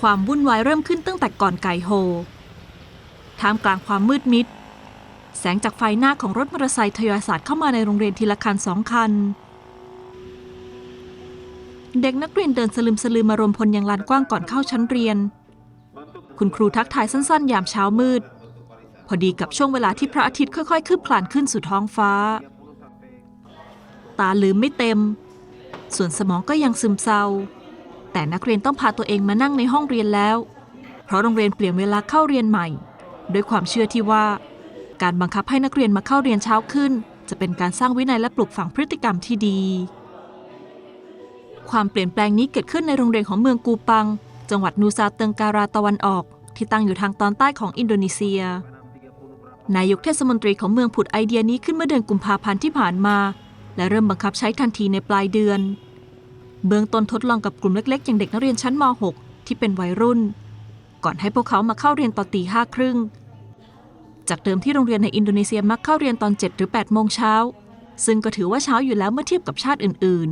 ความวุ่นวายเริ่มขึ้นตั้งแต่ก่อนไก่โฮท่ามกลางความมืดมิด แสงจากไฟหน้าของรถมอเตอร์ไซค์ทยอยสาดเข้ามาในโรงเรียนทีละคันสองคัน เด็กนักเรียนเดินสลืมสลือมารวมพลยังลานกว้างก่อนเข้าชั้นเรียน คุณครูทักทายสั้นๆ ยามเช้ามืด พอดีกับช่วงเวลาที่พระอาทิตย์ค่อยๆ คืบคลานขึ้นสู่ท้องฟ้า ตาลืมไม่เต็ม ส่วนสมองก็ยังซึมเศร้า แต่นักเรียนต้องพาตัวเองมานั่งในห้องเรียนแล้ว เพราะโรงเรียนเปลี่ยนเวลาเข้าเรียนใหม่ ด้วยความเชื่อที่ว่า การบังคับให้นักเรียนมาเข้าเรียนเช้าขึ้น จะเป็นการสร้างวินัยและปลูกฝังพฤติกรรมที่ดี ความเปลี่ยนแปลงนี้เกิดขึ้นในโรงเรียนของเมืองกูปัง จังหวัดนูซาเติงการาตะวันออก ที่ตั้งอยู่ทางตอนใต้ของอินโดนีเซีย นายกเทศมนตรีของเมืองผุดไอเดียนี้ขึ้นเมื่อเดือนกุมภาพันธ์ที่ผ่านมา และเริ่มบังคับใช้ทันทีในปลายเดือน เบื้องต้นทดลองกับกลุ่มเล็กๆ อย่างเด็กนักเรียนชั้นม .6 ที่เป็นวัยรุ่น ก่อนให้พวกเขามาเข้าเรียนตอนตีห้าครึ่ง จากเดิมที่โรงเรียนในอินโดนีเซียมักเข้าเรียนตอน 7 หรือ 8 โมงเช้า ซึ่งก็ถือว่าเช้าอยู่แล้วเมื่อเทียบกับชาติอื่น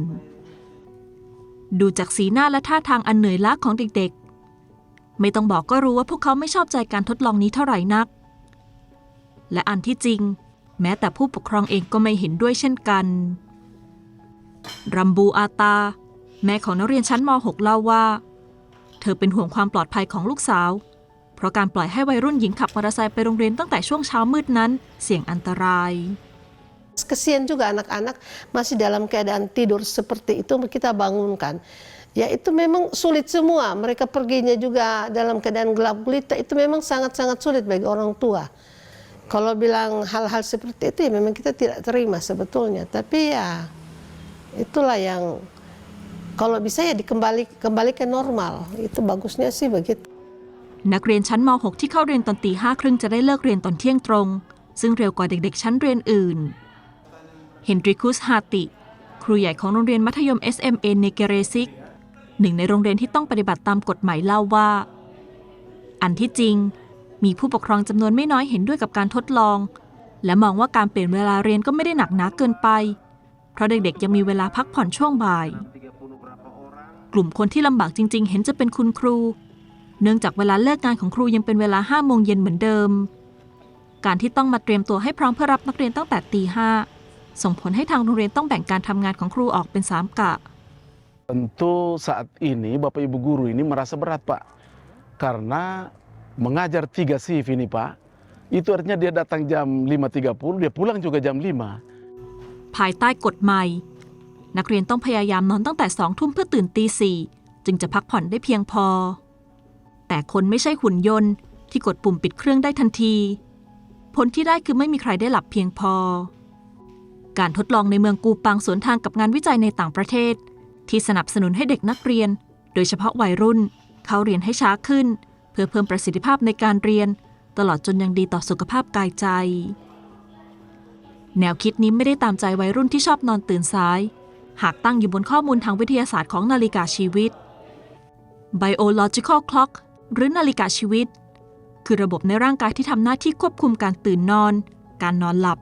ๆ ดูจากสีหน้าและท่าทางอันเหนื่อยล้าของเด็กๆ ไม่ต้องบอกก็รู้ว่าพวกเขาไม่ชอบใจการทดลองนี้เท่าไหร่นัก และอันที่จริง แม้แต่ผู้ปกครองเองก็ไม่เห็นด้วยเช่นกันรัมบูอาตา แม่ของนักเรียนชั้นม .6 เล่าว่า เธอเป็นห่วงความปลอดภัยของลูกสาว เพราะการปล่อยให้วัยรุ่นหญิงขับมอเตอร์ไซค์ไปโรงเรียนตั้งแต่ช่วงเช้ามืดนั้น เสี่ยงอันตราย Kesian juga anak-anak masih dalam keadaan tidur seperti itu kita bangunkan. Ya itu memang sulit semua. Mereka perginya juga dalam keadaan gelap gulita itu memang sangat-sangat sulit bagi orang tua. Kalau bilang hal-hal seperti itu ya memang kita tidak terima sebetulnya. Tapi ya itulah yang kalau bisa ya dikembali kembalikan normal. Itu bagusnya sih begitu. นักเรียนชั้นม .6 ที่เข้าเรียนตอนตีห้าครึ่งจะได้เลิกเรียนตอนเที่ยงตรง ซึ่งเร็วกว่าเด็กๆ ชั้นเรียนอื่น เฮนดริคุสฮาติ ครูใหญ่ของโรงเรียนมัธยม SMA เนเกเรซิก หนึ่งในโรงเรียนที่ต้องปฏิบัติตามกฎหมายเล่าว่า อันที่จริง มีผู้ปกครองจำนวนไม่น้อยเห็นด้วยกับการทดลอง และมองว่าการเปลี่ยนเวลาเรียนก็ไม่ได้หนักหนาเกินไป เพราะเด็กๆยังมีเวลาพักผ่อนช่วงบ่าย กลุ่มคนที่ลำบากจริง ๆ เห็นจะเป็นคุณครู เนื่องจากเวลาเลิกงานของครูยังเป็นเวลาห้าโมงเย็นเหมือนเดิม การที่ต้องมาเตรียมตัวให้พร้อมเพื่อรับนักเรียนตั้งแต่ตีห้าส่งผลให้ทางโรงเรียนต้องแบ่งการทำงานของครูออกเป็นสามกะ Tentu saat ini Bapak Ibu guru ini merasa berat Pak. Karena mengajar tiga shift ini Pak, itu artinya dia datang jam 5.30, dia pulang juga jam 5. ภายใต้กฎใหม่ นักเรียนต้องพยายามนอนตั้งแต่สองทุ่มเพื่อตื่นตีสี่จึงจะพักผ่อนได้เพียงพอ แต่คนไม่ใช่หุ่นยนต์ที่กดปุ่มปิดเครื่องได้ทันที ผลที่ได้คือไม่มีใครได้หลับเพียงพอ การทดลองในเมืองกูปังสวนทางกับงานวิจัยในต่างประเทศ ที่สนับสนุนให้เด็กนักเรียน โดยเฉพาะวัยรุ่น เขาเรียนให้ช้าขึ้น เพื่อเพิ่มประสิทธิภาพในการเรียน ตลอดจนยังดีต่อสุขภาพกายใจ แนวคิดนี้ไม่ได้ตามใจวัยรุ่นที่ชอบนอนตื่นสาย หากตั้งอยู่บนข้อมูลทางวิทยาศาสตร์ของนาฬิกาชีวิต biological clock หรือนาฬิกาชีวิต คือระบบในร่างกายที่ทำหน้าที่ควบคุมการตื่นนอน การนอนหลับ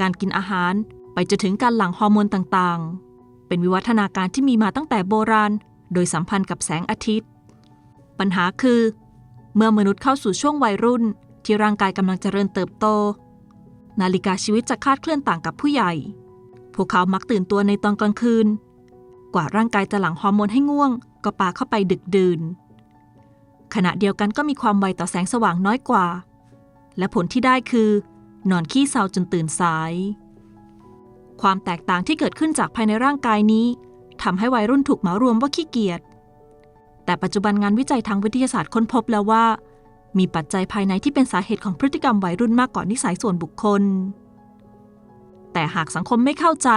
การกินอาหาร ไปจนถึงการหลั่งฮอร์โมนต่างๆ เป็นวิวัฒนาการที่มีมาตั้งแต่โบราณ โดยสัมพันธ์กับแสงอาทิตย์ ปัญหาคือ เมื่อมนุษย์เข้าสู่ช่วงวัยรุ่น ที่ร่างกายกำลังเจริญเติบโต นาฬิกาชีวิตจะคาดเคลื่อนต่างกับผู้ใหญ่ พวกเขามักตื่นตัวในตอนกลางคืน กว่าร่างกายจะหลั่งฮอร์โมนให้ง่วง ก็ปาเข้าไปดึกดื่น ขณะเดียวกันก็มีความไวต่อแสงสว่างน้อยกว่า และผลที่ได้คือ นอนขี้เศร้าจนตื่นสาย ความแตกต่างที่เกิดขึ้นจากภายในร่างกายนี้ทำให้วัยรุ่นถูกเหมารวมว่าขี้เกียจ แต่ปัจจุบันงานวิจัยทางวิทยาศาสตร์ค้นพบแล้วว่า มีปัจจัยภายในที่เป็นสาเหตุของพฤติกรรมวัยรุ่นมากกว่านิสัยส่วนบุคคล แต่หากสังคมไม่เข้าใจ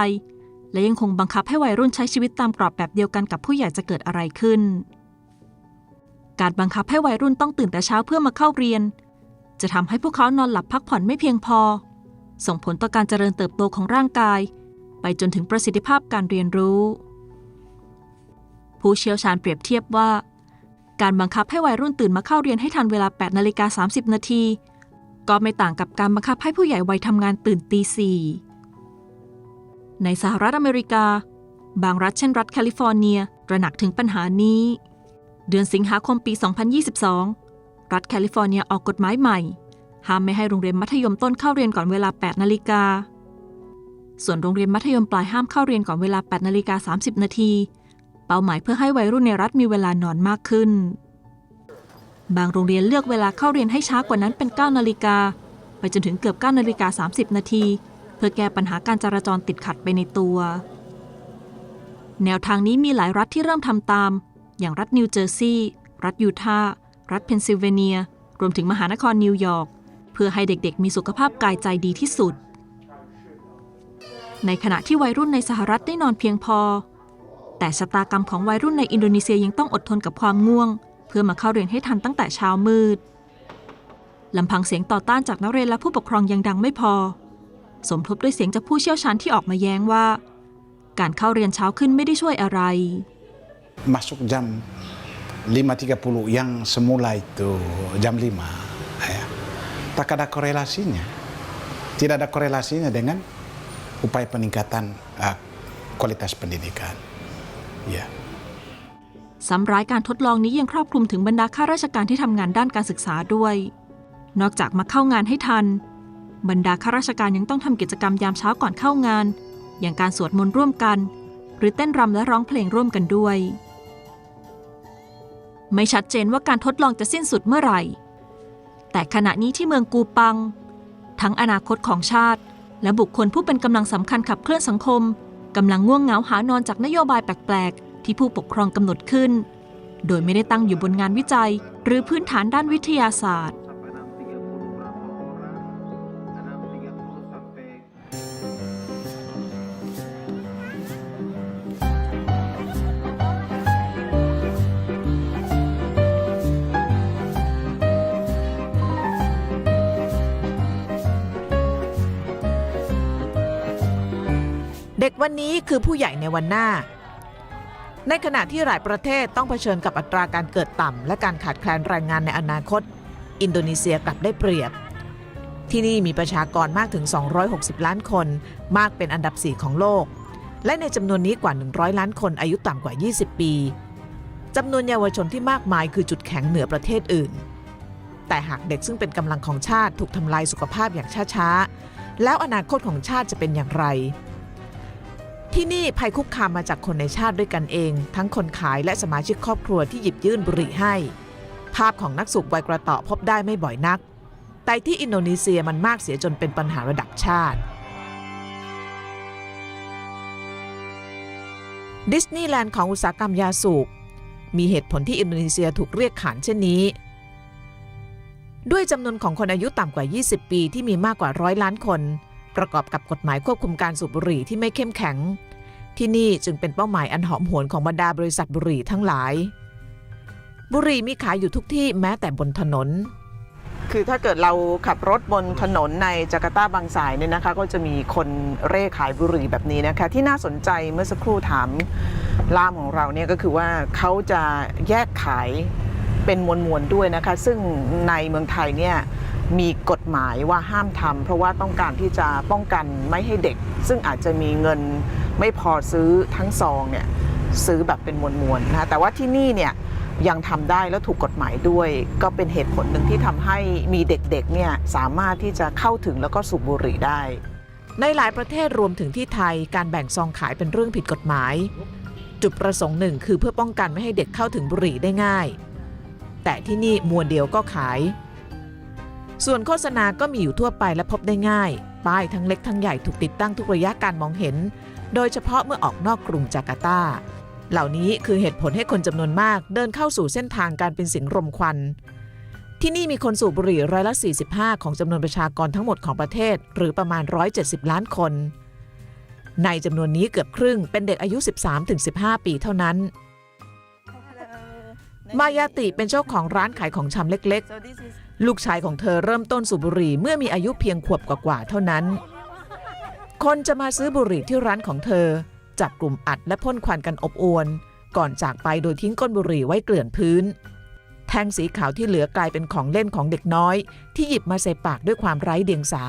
และยังคงบังคับให้วัยรุ่นใช้ชีวิตตามกรอบแบบเดียวกันกับผู้ใหญ่จะเกิดอะไรขึ้น การบังคับให้วัยรุ่นต้องตื่นแต่เช้าเพื่อมาเข้าเรียน จะทำให้พวกเขานอนหลับพักผ่อนไม่เพียงพอ ส่งผลต่อการเจริญเติบโตของร่างกาย ไปจนถึงประสิทธิภาพการเรียนรู้ ผู้เชี่ยวชาญเปรียบเทียบว่า การบังคับให้วัยรุ่นตื่นมาเข้าเรียนให้ทันเวลา8นาฬิกา30นาทีก็ไม่ต่างกับการบังคับให้ผู้ใหญ่วัยทำงานตื่นตีสี่ ในสหรัฐอเมริกา บางรัฐเช่นรัฐแคลิฟอร์เนียตระหนักถึงปัญหานี้ เดือนสิงหาคมปี 2022 รัฐแคลิฟอร์เนียออกกฎหมายใหม่ ห้ามไม่ให้โรงเรียนมัธยมต้นเข้าเรียนก่อนเวลา 8 นาฬิกา ส่วนโรงเรียนมัธยมปลายห้ามเข้าเรียนก่อนเวลา 8 นาฬิกา 30 นาที เป้าหมายเพื่อให้วัยรุ่นในรัฐมีเวลานอนมากขึ้น บางโรงเรียนเลือกเวลาเข้าเรียนให้ช้ากว่านั้นเป็น 9 นาฬิกา ไปจนถึงเกือบ 9 นาฬิกา 30 นาที เพื่อแก้ปัญหาการจราจรติดขัดไปในตัว แนวทางนี้มีหลายรัฐที่เริ่มทำตาม อย่างรัฐนิวเจอร์ซีย์รัฐยูทาห์รัฐเพนซิลเวเนีย รวมถึงมหานครนิวยอร์กเพื่อให้เด็กๆ มีสุขภาพกายใจดีที่สุด ในขณะที่วัยรุ่นในสหรัฐได้นอนเพียงพอ แต่ชะตากรรมของวัยรุ่นในอินโดนีเซียยังต้องอดทนกับความง่วง เพื่อมาเข้าเรียนให้ทันตั้งแต่เช้ามืดลำพังเสียงต่อต้านจากนักเรียนและผู้ปกครองยังดังไม่พอ สมทบด้วยเสียงจากผู้เชี่ยวชาญที่ออกมาแย้งว่า การเข้าเรียนเช้าขึ้นไม่ได้ช่วยอะไร masuk jam 5.30 yang semula itu jam 5 ya. tak ada korelasinya tidak ada korelasinya dengan upaya peningkatan uh, kualitas pendidikan ya ซ้ำร้ายการทดลองนี้ยังครอบคลุมถึงบรรดาข้าราชการที่ทำงานด้านการศึกษาด้วย นอกจากมาเข้างานให้ทัน บรรดาข้าราชการยังต้องทำกิจกรรมยามเช้าก่อนเข้างาน อย่างการสวดมนต์ร่วมกัน หรือเต้นรำและร้องเพลงร่วมกันด้วย ไม่ชัดเจนว่าการทดลองจะสิ้นสุดเมื่อไหร่ แต่ขณะนี้ที่เมืองกูปัง ทั้งอนาคตของชาติ และบุคคลผู้เป็นกำลังสำคัญขับเคลื่อนสังคมกำลังง่วงเหงาหานอนจากนโยบายแปลกๆ ที่ผู้ปกครองกำหนดขึ้น โดยไม่ได้ตั้งอยู่บนงานวิจัย หรือพื้นฐานด้านวิทยาศาสตร์ วันนี้คือผู้ใหญ่ในวันหน้า ในขณะที่หลายประเทศต้องเผชิญกับอัตราการเกิดต่ำ และการขาดแคลนแรงงานในอนาคต อินโดนีเซียกลับได้เปรียบ ที่นี่มีประชากรมากถึง 260 ล้านคน มากเป็นอันดับ 4 ของโลก และในจำนวนนี้กว่า 100 ล้านคนอายุต่ำกว่า 20 ปีจำนวนเยาวชนที่มากมายคือจุดแข็งเหนือประเทศอื่น แต่หากเด็กซึ่งเป็นกำลังของชาติถูกทำลายสุขภาพอย่างช้าๆ แล้วอนาคตของชาติจะเป็นอย่างไร ที่นี่ภัยคุกคามมาจากคนในชาติด้วยกันเอง ทั้งคนขายและสมาชิกครอบครัวที่หยิบยื่นบุหรี่ให้ ภาพของนักสูบไวกระเตาะพบได้ไม่บ่อยนัก แต่ที่อินโดนีเซียมันมากเสียจนเป็นปัญหาระดับชาติดิสนีย์แลนด์ของอุตสาหกรรมยาสูบมีเหตุผลที่อินโดนีเซียถูกเรียกขานเช่นนี้ ด้วยจำนวนของคนอายุต่ำกว่า 20 ปีที่มีมากกว่าร้อยล้านคน ประกอบกับกฎหมายควบคุมการสูบบุหรี่ที่ไม่เข้มแข็ง ที่นี่จึงเป็นเป้าหมายอันหอมหวนของบรรดาบริษัทบุหรี่ทั้งหลาย บุหรี่มีขายอยู่ทุกที่แม้แต่บนถนน คือถ้าเกิดเราขับรถบนถนนในจาการ์ตาบางสายเนี่ยนะคะ ก็จะมีคนเร่ขายบุหรี่แบบนี้นะคะ ที่น่าสนใจเมื่อสักครู่ถามล่ามของเราเนี่ยก็คือว่าเขาจะแยกขายเป็นมวลๆด้วยนะคะ ซึ่งในเมืองไทยเนี่ย มีกฎหมายว่าห้ามทำเพราะว่าต้องการที่จะป้องกันไม่ให้เด็ก ซึ่งอาจจะมีเงินไม่พอซื้อทั้งซองเนี่ยซื้อแบบเป็นมวลๆนะคะแต่ว่าที่นี่เนี่ยยังทำได้แล้วถูกกฎหมายด้วย ก็เป็นเหตุผลหนึ่งที่ทำให้มีเด็กๆเนี่ยสามารถที่จะเข้าถึงแล้วก็สูบบุหรี่ได้ ในหลายประเทศรวมถึงที่ไทยการแบ่งซองขายเป็นเรื่องผิดกฎหมาย จุดประสงค์หนึ่งคือเพื่อป้องกันไม่ให้เด็กเข้าถึงบุหรี่ได้ง่าย แต่ที่นี่มวลเดียวก็ขาย ส่วนโฆษณาก็มีอยู่ทั่วไปและพบได้ง่าย ป้ายทั้งเล็กทั้งใหญ่ถูกติดตั้งทุกระยะการมองเห็น โดยเฉพาะเมื่อออกนอกกรุงจาการ์ตา เหล่านี้คือเหตุผลให้คนจำนวนมากเดินเข้าสู่เส้นทางการเป็นสิงรมควัน ที่นี่มีคนสูบบุหรี่ร้อยละ 45 ของจำนวนประชากรทั้งหมดของประเทศ หรือประมาณ 170 ล้านคน ในจำนวนนี้เกือบครึ่งเป็นเด็กอายุ 13-15 ปีเท่านั้นมายาติเป็นเจ้าของร้านขายของชำเล็กๆ ลูกชายของเธอเริ่มต้นสูบบุหรี่เมื่อมีอายุเพียงขวบกว่าๆเท่านั้น คนจะมาซื้อบุหรี่ที่ร้านของเธอ จับกลุ่มอัดและพ่นควันกันอบอวน ก่อนจากไปโดยทิ้งก้นบุหรี่ไว้เกลื่อนพื้น แท่งสีขาวที่เหลือกลายเป็นของเล่นของเด็กน้อย ที่หยิบมาใส่ปากด้วยความไร้เดียงสา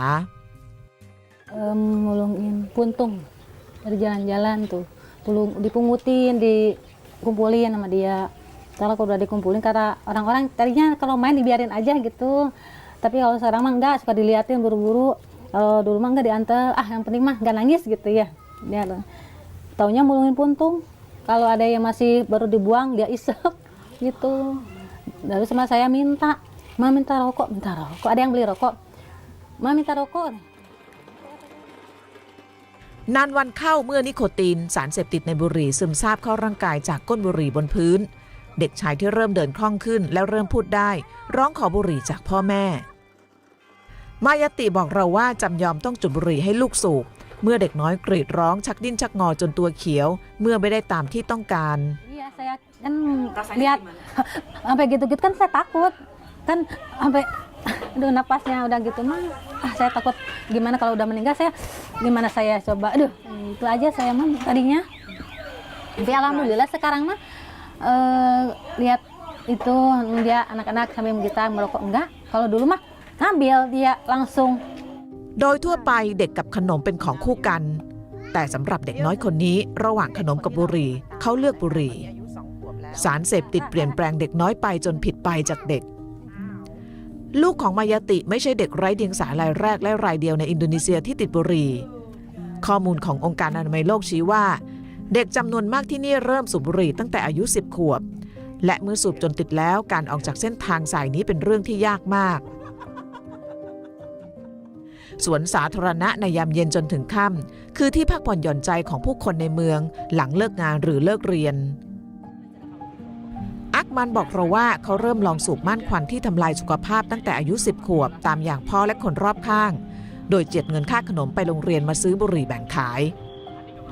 Em, ngulungin puntung dari jalan-jalan tuh. Tulung dipungutin, dikumpulin sama dia. Kalau udah dikumpulin karena orang-orang tadinya kalau main dibiarin aja gitu. Tapi kalau sekarang mah enggak suka diliatin buru-buru. Kalau dulu mah enggak diantar, ah yang penting mah enggak nangis gitu ya. Dia taunya mulungin puntung. Kalau ada yang masih baru dibuang dia isep gitu. Lalu sama saya minta, "Ma minta rokok, minta rokok." Ada yang beli rokok. "Ma minta rokok." นานวันเข้าเมื่อนิโคติน สารเสพติดในบุหรี่ซึมซาบเข้าร่างกายจากก้นบุหรี่บนพื้น เด็กชายที่เริ่มเดินคล่องขึ้นและเริ่มพูดได้ ร้องขอบุหรี่จากพ่อแม่ มายาติบอกเราว่าจำยอมต้องจุดบุหรี่ให้ลูกสูบเมื่อเด็กน้อยกรีดร้องชักดิ้นชักงอจนตัวเขียว เมื่อไม่ได้ตามที่ต้องการ Iya, saya kan lihat sampai gitu-gitu kan saya takut. Kan sampai aduh napasnya udah gitu mah ah saya takut gimana kalau udah meninggal saya gimana saya coba aduh itu aja saya mah tadinya tapi alhamdulillah sekarang mah eh, lihat itu dia anak-anak sambil kita merokok enggak kalau dulu mah ngambil dia langsung โดยทั่วไปเด็กกับขนมเป็นของคู่กัน แต่สำหรับเด็กน้อยคนนี้ ระหว่างขนมกับบุหรี่เขาเลือกบุหรี่ สารเสพติดเปลี่ยนแปลงเด็กน้อยไปจนผิดไปจากเด็ก ลูกของมายาติไม่ใช่เด็กไร้เดียงสารายแรกและรายเดียวในอินโดนีเซียที่ติดบุหรี่ ข้อมูลขององค์การอนามัยโลกชี้ว่า เด็กจำนวนมากที่นี่เริ่มสูบบุหรี่ตั้งแต่อายุ 10 ขวบ และเมื่อสูบจนติดแล้วการออกจากเส้นทางสายนี้เป็นเรื่องที่ยากมาก สวนสาธารณะในยามเย็นจนถึงค่ำคือที่พักผ่อนหย่อนใจของผู้คนในเมือง หลังเลิกงานหรือเลิกเรียน อักมันบอกเราว่าเขาเริ่มลองสูบม่านควันที่ทำลายสุขภาพตั้งแต่อายุ 10 ขวบ ตามอย่างพ่อและคนรอบข้าง โดยเจ็ดเงินค่าขนมไปโรงเรียนมาซื้อบุหรี่แบ่งขาย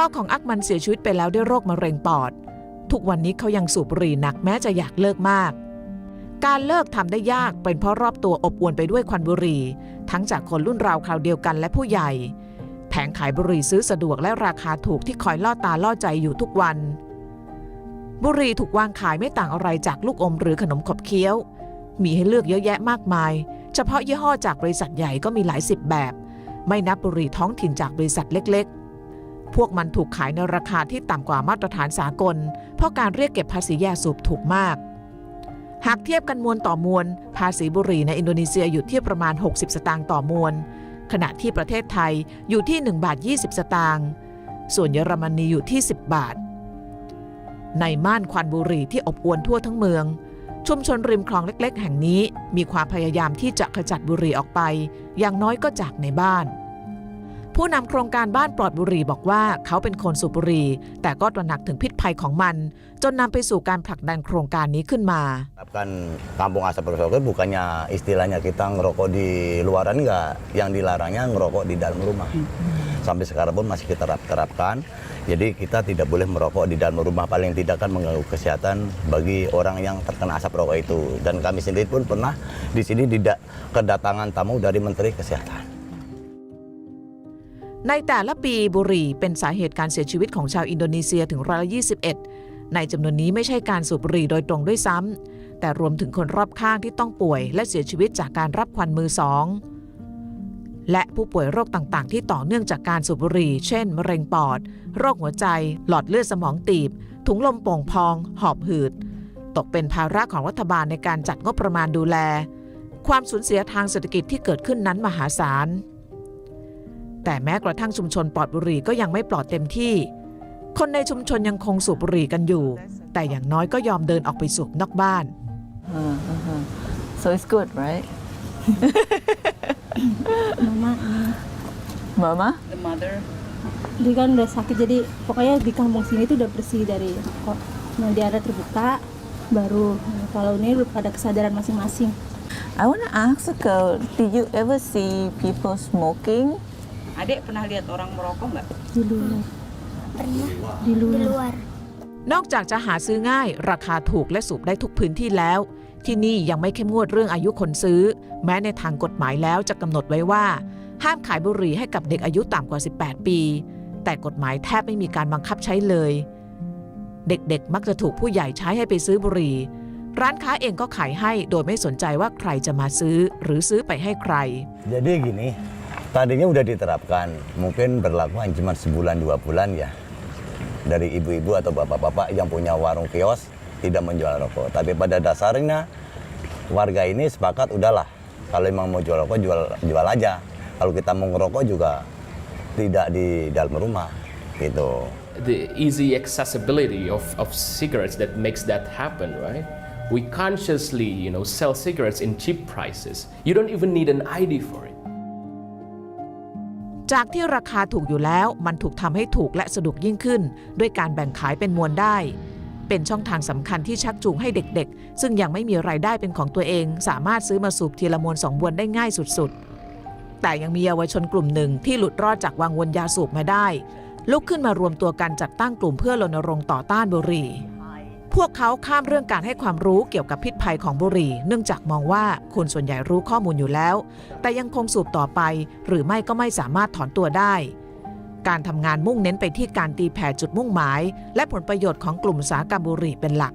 พ่อของอักมันเสียชีวิตไปแล้วด้วยโรคมะเร็งปอด ทุกวันนี้เขายังสูบบุหรี่หนักแม้จะอยากเลิกมาก การเลิกทำได้ยากเป็นเพราะรอบตัวอบอวลไปด้วยควันบุหรี่ ทั้งจากคนรุ่นราวคราวเดียวกันและผู้ใหญ่ แผงขายบุหรี่ซื้อสะดวกและราคาถูกที่คอยล่อตาล่อใจอยู่ทุกวัน บุหรี่ถูกวางขายไม่ต่างอะไรจากลูกอมหรือขนมขบเคี้ยว มีให้เลือกเยอะแยะมากมาย เฉพาะยี่ห้อจากบริษัทใหญ่ก็มีหลายสิบแบบ ไม่นับบุหรี่ท้องถิ่นจากบริษัทเล็กๆ พวกมันถูกขายในราคาที่ต่ำกว่ามาตรฐานสากล เพราะการเรียกเก็บภาษียาสูบถูกมาก หากเทียบกันมวลต่อมวล ภาษีบุหรี่ในอินโดนีเซียอยู่ที่ประมาณ 60 สตางค์ต่อมวล ขณะที่ประเทศไทยอยู่ที่1บาท20 สตางค์ส่วนเยอรมนีอยู่ที่ 10 บาท ในม่านควันบุหรี่ที่อบอวลทั่วทั้งเมือง ชุมชนริมคลองเล็ก ๆ แห่งนี้ มีความพยายามที่จะขจัดบุหรี่ออกไป อย่างน้อยก็จากในบ้าน ผู้นำโครงการบ้านปลอดบุหรี่บอกว่าเขาเป็นคนสูบบุหรี่ แต่ก็ตระหนักถึงพิษภัยของมัน จนนำไปสู่การผลักดันโครงการนี้ขึ้นมา Kan kampung asap rokok bukannya istilahnya kita ngerokok di luaran enggak, yang dilarangnya ngerokok di dalam rumah. Sampai sekarang pun masih kita terap- terapkan. Jadi kita tidak boleh merokok di dalam rumah paling tidak kan mengganggu kesehatan bagi orang yang terkena asap rokok itu. Dan kami sendiri pun pernah di sini tidak kedatangan tamu dari Menteri Kesehatan. ในแต่ละปีบุหรี่เป็นสาเหตุการเสียชีวิตของชาวอินโดนีเซียถึงร้อยละ21 ในจำนวนนี้ไม่ใช่การสูบบุหรี่โดยตรงด้วยซ้ำ แต่รวมถึงคนรอบข้างที่ต้องป่วย และเสียชีวิตจากการรับควันมือสอง และผู้ป่วยโรคต่างๆ ที่ต่อเนื่องจากการสูบบุหรี่ เช่น มะเร็งปอด โรคหัวใจ หลอดเลือดสมองตีบ ถุงลมโป่งพอง หอบหืด ตกเป็นภาระของรัฐบาลในการจัดงบประมาณดูแล ความสูญเสียทางเศรษฐกิจที่เกิดขึ้นนั้นมหาศาล แต่แม้กระทั่งชุมชนปลอดบุหรี่ก็ยังไม่ปลอดเต็มที่ คนในชุมชนยังคงสูบบุหรี่กันอยู่ แต่อย่างน้อยก็ยอมเดินออกไปสูบนอกบ้าน Uh, uh-huh. So it's good, right? mama Mama? dia kan udah sakit jadi pokoknya di kampung sini tuh udah bersih dari kok nah di ada terbuka baru Nah, kalau ini udah ada kesadaran masing-masing I want to ask a girl, did you ever see people smoking? Adik pernah lihat orang merokok nggak? di luar di luar นอกจากจะหาซื้อง่าย ราคาถูกและสูบได้ทุกพื้นที่แล้ว ที่นี่ยังไม่เข้มงวดเรื่องอายุคนซื้อ แม้ในทางกฎหมายแล้วจะกำหนดไว้ว่า ห้ามขายบุหรี่ให้กับเด็กอายุต่ำกว่า 18 ปี แต่กฎหมายแทบไม่มีการบังคับใช้เลย เด็กๆ มักจะถูกผู้ใหญ่ใช้ให้ไปซื้อบุหรี่ ร้านค้าเองก็ขายให้โดยไม่สนใจว่าใครจะมาซื้อหรือซื้อไปให้ใคร Jadi gini, tadinya udah diterapkan, mungkin berlakuan cuma sebulan dua bulan ya. Dari ibu-ibu atau bapak-bapak yang punya warung kios tidak menjual rokok. Tapi pada dasarnya warga ini sepakat udahlah, kalau emang mau jual rokok jual jual aja. Kalau kita mau ngerokok juga tidak di dalam rumah gitu. the easy accessibility of, of cigarettes that makes that happen, right? We consciously, you know, sell cigarettes in cheap prices. You don't even need an ID for it. จากที่ราคาถูกอยู่แล้ว มันถูกทำให้ถูกและสะดวกยิ่งขึ้น ด้วยการแบ่งขายเป็นมวลได้ เป็นช่องทางสำคัญที่ชักจูงให้เด็กๆ ซึ่งยังไม่มีไรายได้เป็นของตัวเอง สามารถซื้อมาสูบทีละมวลสองมวนได้ง่ายสุดๆ แต่ยังมีเยาวชนกลุ่มหนึ่งที่หลุดรอดจากวังวนยาสูบมาได้ ลุกขึ้นมารวมตัวกันจัดตั้งกลุ่มเพื่อรณรงค์ต่อต้านบุหรี่ พวกเขาข้ามเรื่องการให้ความรู้เกี่ยวกับพิษภัยของบุหรี่ เนื่องจากมองว่าคนส่วนใหญ่รู้ข้อมูลอยู่แล้ว แต่ยังคงสูบต่อไป หรือไม่ก็ไม่สามารถถอนตัวได้ การทำงานมุ่งเน้นไปที่การตีแผ่จุดมุ่งหมาย และผลประโยชน์ของกลุ่มสาหกรรมบุหรี่เป็นหลัก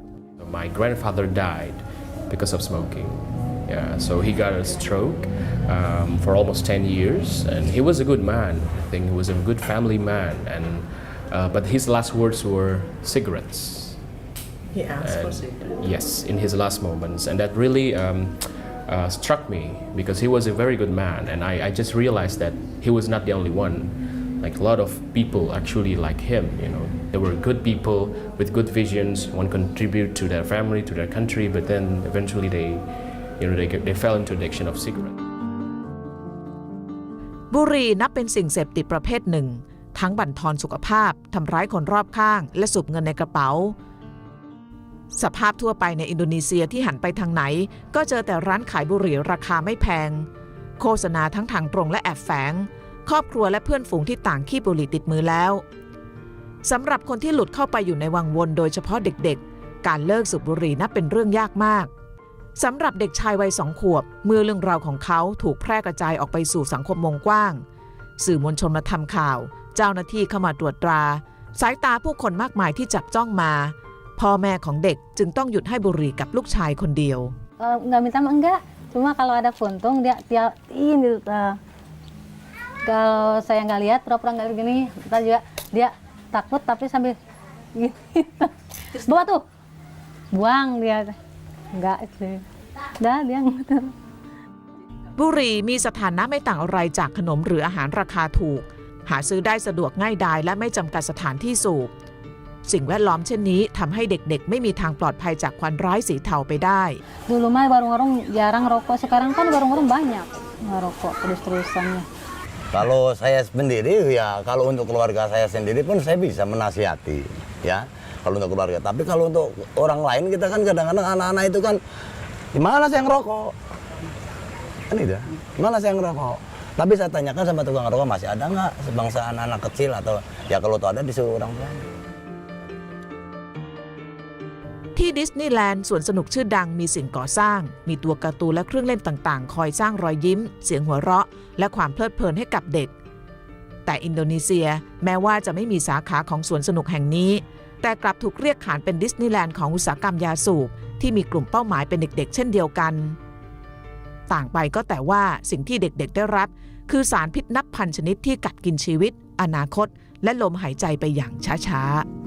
My grandfather died because of smoking. Yeah, so he got a stroke um, for almost 10 years, and he was a good man. I think he was a good family man, and uh, but his last words were cigarettes. He asked for cigarettes. Yes, in his last moments, and that really um, uh, struck me because he was a very good man, and I, I just realized that he was not the only one. Like a lot of people actually like him, you know. They were good people with good visions, want to contribute to their family, to their country, but then eventually they, you know, they, get- they fell into addiction of cigarettes. บุหรี่นับเป็นสิ่งเสพติดประเภทหนึ่ง ทั้งบั่นทอนสุขภาพ ทำร้ายคนรอบข้าง และสูบเงินในกระเป๋า สภาพทั่วไปในอินโดนีเซียที่หันไปทางไหน ก็เจอแต่ร้านขายบุหรี่ราคาไม่แพง โฆษณาทั้งทางตรงและแอบแฝง ครอบครัวและเพื่อนฝูงที่ต่างขี้บุหรี่ติดมือแล้วสำหรับคนที่หลุดเข้าไปอยู่ในวังวนโดยเฉพาะเด็กๆ การเลิกสูบบุหรี่นับเป็นเรื่องยากมากสำหรับเด็กชายวัยสองขวบ เมื่อเรื่องราวของเขาถูกแพร่กระจายออกไปสู่สังคมวงกว้าง สื่อมวลชนมาทำข่าว เจ้าหน้าที่เข้ามาตรวจตรา สายตาผู้คนมากมายที่จับจ้องมา พ่อแม่ของเด็กจึงต้องหยุดให้บุหรี่กับลูกชายคนเดียว Kalau nggak minta mah enggak. Cuma kalau ada puntung dia tiap ini uh, kalau saya nggak lihat pura-pura nggak lihat gini, kita juga dia takut tapi sambil gini. Bawa tuh. Buang dia. Enggak sih. Dah dia muter. บุหรี่มีสถานะไม่ต่างอะไรจากขนมหรืออาหารราคาถูก หาซื้อได้สะดวกง่ายดายและไม่จำกัดสถานที่สูบ สิ่งแวดล้อมเช่นนี้ทำให้เด็กๆ ไม่มีทางปลอดภัยจากควันร้ายสีเทาไปได้ Dulu mah warung-warung jarang rokok, sekarang kan warung-warung banyak ngerokok terus-terusannya. Kalau saya sendiri ya kalau untuk keluarga saya sendiri pun saya bisa menasihati ya kalau untuk keluarga. Tapi kalau untuk orang lain kita kan kadang-kadang anak-anak itu kan gimana saya ngerokok? Kan itu. Gimana saya ngerokok? Tapi saya tanyakan sama tukang rokok masih ada nggak sebangsa anak-anak kecil atau ya kalau tuh ada disuruh orang tua. ที่ดิสนีย์แลนด์สวนสนุกชื่อดังมีสิ่งก่อสร้าง มีตัวการ์ตูนและเครื่องเล่นต่างๆ คอยสร้างรอยยิ้ม เสียงหัวเราะ และความเพลิดเพลินให้กับเด็ก แต่อินโดนีเซียแม้ว่าจะไม่มีสาขาของสวนสนุกแห่งนี้ แต่กลับถูกเรียกขานเป็นดิสนีย์แลนด์ของอุตสาหกรรมยาสูบที่มีกลุ่มเป้าหมายเป็นเด็กๆ เช่นเดียวกัน ต่างไปก็แต่ว่าสิ่งที่เด็กๆ ได้รับ คือสารพิษนับพันชนิดที่กัดกินชีวิต อนาคต และลมหายใจไปอย่างช้าๆ